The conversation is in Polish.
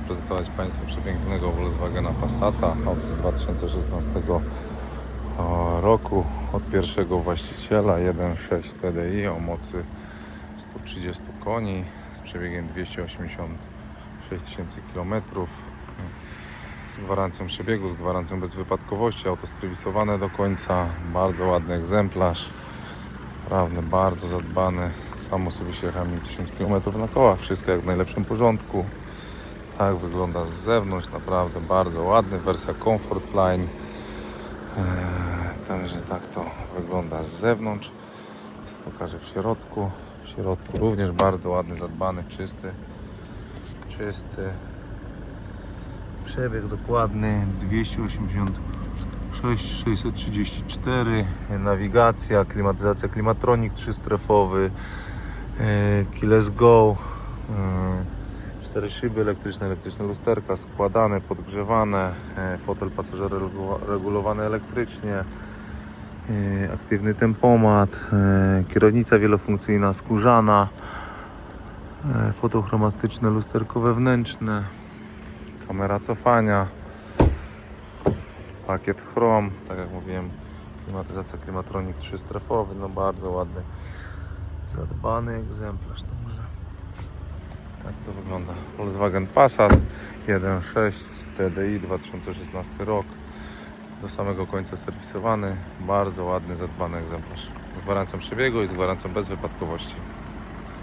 zaprezentować Państwu przepięknego Volkswagena Passata z 2016 o, roku od pierwszego właściciela 1.6 TDI o mocy 130 koni z przebiegiem 286 tysięcy km z gwarancją przebiegu, z gwarancją bezwypadkowości, auto do końca, bardzo ładny egzemplarz Naprawdę bardzo zadbany. Sam osobiście jechałem 1000 km na kołach, wszystko jak w najlepszym porządku. Tak wygląda z zewnątrz, naprawdę bardzo ładny. Wersja Comfort Line. Eee, Także tak to wygląda z zewnątrz. Teraz pokażę w środku. W środku również bardzo ładny, zadbany, czysty. Czysty. Przebieg dokładny 286 634 nawigacja, klimatyzacja klimatronik trzystrefowy e, Keyless Go e, cztery szyby elektryczne, elektryczne lusterka składane, podgrzewane e, fotel pasażera regu- regulowany elektrycznie e, aktywny tempomat e, kierownica wielofunkcyjna skórzana fotochromatyczne lusterko wewnętrzne kamera cofania, pakiet chrom, tak jak mówiłem, klimatyzacja klimatronik trzystrefowy, no bardzo ładny, zadbany egzemplarz, także tak to wygląda. Volkswagen Passat 1.6 TDI 2016 rok, do samego końca serwisowany, bardzo ładny, zadbany egzemplarz, z gwarancją przebiegu i z gwarancją bezwypadkowości.